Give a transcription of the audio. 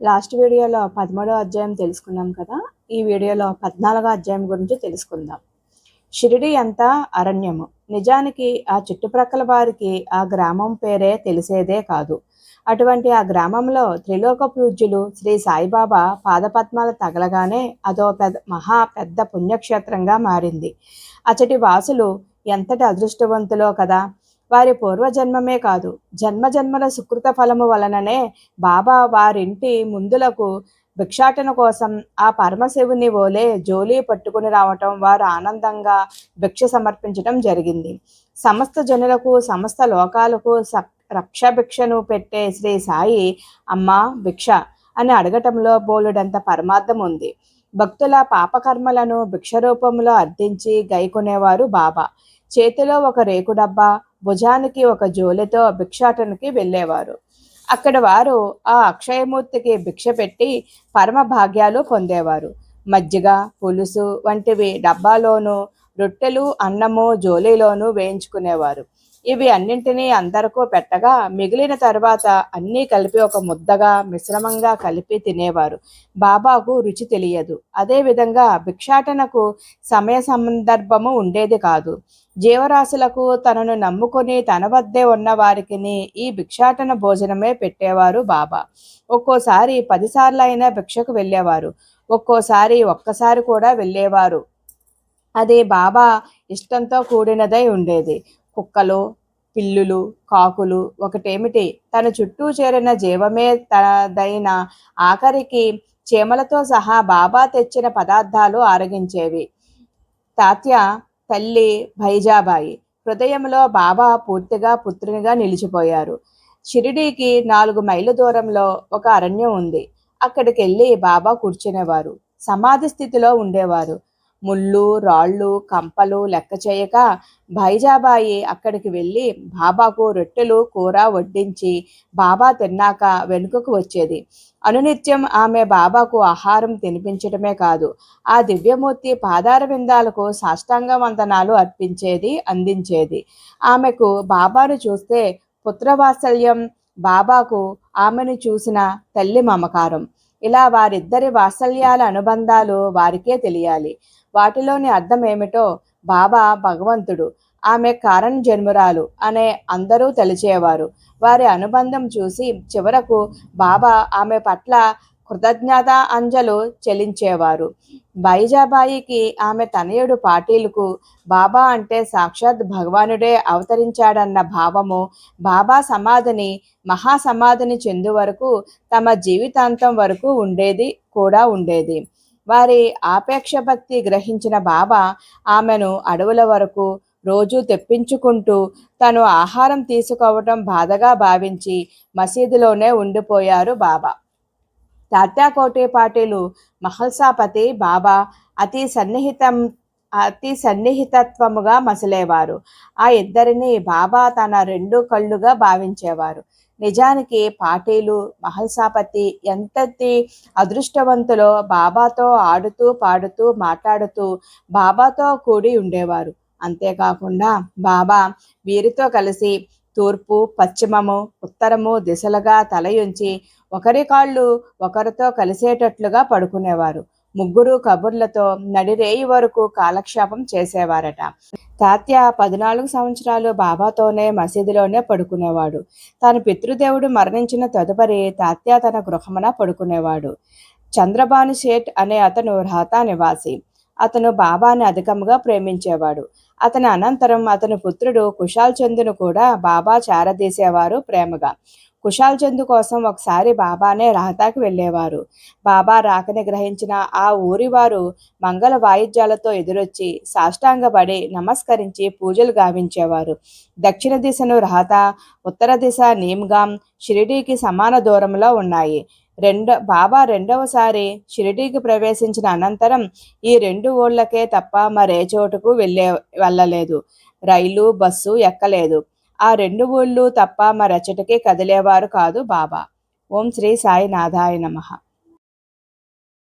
Last వీడియోలో పదమూడో అధ్యాయం తెలుసుకున్నాం కదా. ఈ వీడియోలో పద్నాలుగో అధ్యాయం గురించి తెలుసుకుందాం. షిరిడి అంతా అరణ్యము. నిజానికి ఆ చుట్టుప్రక్కల వారికి ఆ గ్రామం పేరే తెలిసేదే కాదు. అటువంటి ఆ గ్రామంలో త్రిలోక పూజ్యులు శ్రీ సాయిబాబా పాదపద్మాలు తగలగానే అదో పెద్ద మహా పెద్ద పుణ్యక్షేత్రంగా మారింది. అచటి వాసులు ఎంతటి అదృష్టవంతులో కదా. వారి పూర్వజన్మమే కాదు జన్మ జన్మల సుకృత ఫలము వలననే బాబా వారింటి ముందులకు భిక్షాటన కోసం ఆ పరమశివుని ఓలే జోలీ పట్టుకుని రావటం వారు ఆనందంగా భిక్ష సమర్పించడం జరిగింది. సమస్త జనులకు సమస్త లోకాలకు రక్ష భిక్షను పెట్టే శ్రీ సాయి అమ్మ భిక్ష అని అడగటంలో బోలుడంత పరమార్థం ఉంది. భక్తుల పాపకర్మలను భిక్ష రూపంలో అర్థించి గైకొనేవారు బాబా. చేతిలో ఒక రేకు డబ్బా భుజానికి ఒక జోలెతో భిక్షాటనకి వెళ్ళేవారు. అక్కడ వారు ఆ అక్షయమూర్తికి భిక్ష పెట్టి పరమ భాగ్యాలు పొందేవారు. మజ్జిగ పులుసు వంటివి డబ్బాలోనూ రొట్టెలు అన్నము జోలీలోనూ వేయించుకునేవారు. ఇవి అన్నింటినీ అందరికీ పెట్టగా మిగిలిన తర్వాత అన్నీ కలిపి ఒక ముద్దగా మిశ్రమంగా కలిపి తినేవారు. బాబాకు రుచి తెలియదు. అదేవిధంగా భిక్షాటనకు సమయ సందర్భము ఉండేది కాదు. జీవరాశులకు తనను నమ్ముకొని తన వద్దే ఉన్న వారికి ఈ భిక్షాటన భోజనమే పెట్టేవారు బాబా. ఒక్కోసారి పదిసార్లు అయినా భిక్షకు వెళ్ళేవారు. ఒక్కోసారి ఒక్కసారి కూడా వెళ్ళేవారు. అది బాబా ఇష్టంతో కూడినదై ఉండేది. కుక్కలు పిల్లులు కాకులు ఒకటేమిటి? తన చుట్టూ చేరిన జీవమే తనదైన ఆఖరికి చీమలతో సహా బాబా తెచ్చిన పదార్థాలు ఆరగించేవి. తాత్య తల్లి భైజాబాయి హృదయంలో బాబా పూర్తిగా పుత్రునిగా నిలిచిపోయారు. షిరిడీకి నాలుగు మైళ్ళ దూరంలో ఒక అరణ్యం ఉంది. అక్కడికి వెళ్ళి బాబా కూర్చునేవారు. సమాధి స్థితిలో ఉండేవారు. ముళ్ళు రాళ్ళు కంపలు లెక్క చేయక భైజాబాయి అక్కడికి వెళ్ళి బాబాకు రొట్టెలు కూర వడ్డించి బాబా తిన్నాక వెనుకకు వచ్చేది. అనునిత్యం ఆమె బాబాకు ఆహారం తినిపించటమే కాదు ఆ దివ్యమూర్తి పాదార విందాలకు సాష్టాంగ వందనాలు అర్పించేది అందించేది. ఆమెకు బాబాను చూస్తే పుత్రవాత్సల్యం బాబాకు ఆమెను చూసిన తల్లి మమకారం. ఇలా వారిద్దరి వాత్సల్యాల అనుబంధాలు వారికే తెలియాలి. వాటిలోని అర్థం ఏమిటో బాబా భగవంతుడు ఆమె కారణ జన్మురాలు అనే అందరూ తెలిచేవారు. వారి అనుబంధం చూసి చివరకు బాబా ఆమె పట్ల కృతజ్ఞత అంజలు చెల్లించేవారు బైజాబాయికి ఆమె తనయుడు పాటీలకు బాబా అంటే సాక్షాత్ భగవానుడే అవతరించాడన్న భావము బాబా సమాధిని మహాసమాధిని చెందు వరకు తమ జీవితాంతం వరకు ఉండేది కూడా ఉండేది. వారి ఆపేక్ష భక్తి గ్రహించిన బాబా ఆమెను అడవుల వరకు రోజు తెప్పించుకుంటూ తను ఆహారం తీసుకోవటం బాధగా భావించి మసీదులోనే ఉండిపోయారు బాబా. తాత్యాకోటే పాటేలు మహల్సాపతి బాబా అతి సన్నిహితం అతి సన్నిహితత్వముగా మసలేవారు. ఆ ఇద్దరిని బాబా తన రెండు కళ్ళుగా భావించేవారు. నిజానికి పాటీలు మహల్సాపతి ఎంతటి అదృష్టవంతులో బాబాతో ఆడుతూ పాడుతూ మాట్లాడుతూ బాబాతో కూడి ఉండేవారు. అంతేకాకుండా బాబా వీరితో కలిసి తూర్పు పశ్చిమము ఉత్తరము దిశలుగా తలయుంచి ఒకరి కాళ్ళు ఒకరితో కలిసేటట్లుగా పడుకునేవారు. ముగ్గురు కబుర్లతో నడిరేయి వరకు కాలక్షేపం చేసేవారట. తాత్య పద్నాలుగు సంవత్సరాలు బాబాతోనే మసీదులోనే పడుకునేవాడు. తన పితృదేవుడు మరణించిన తదుపరి తాత్య తన గృహమున పడుకునేవాడు. చంద్రబాను శేట్ అనే అతను రాతా నివాసి. అతను బాబాని అధికంగా ప్రేమించేవాడు. అతని అనంతరం అతని పుత్రుడు కుషాల్ చందును కూడా బాబా చేరదీసేవారు ప్రేమగా. కుషాల్ చందు కోసం ఒకసారి బాబానే రహతాకి వెళ్ళేవారు. బాబా రాకని గ్రహించిన ఆ ఊరి వారు మంగళ వాయిద్యాలతో ఎదురొచ్చి సాష్టాంగపడి నమస్కరించి పూజలు గావించేవారు. దక్షిణ దిశను రహత ఉత్తర దిశ నీమ్గాం షిరిడీకి సమాన దూరంలో ఉన్నాయి. రెండ బాబా రెండవసారి షిరిడీకి ప్రవేశించిన అనంతరం ఈ రెండు ఊళ్ళకే తప్ప మరే చోటుకు వెళ్ళే వెళ్ళలేదు. రైలు బస్సు ఎక్కలేదు. ఆ రెండు ఊళ్ళు తప్ప మరచటికి కదిలేవారు కాదు బాబా. ఓం శ్రీ సాయినాథాయ నమః.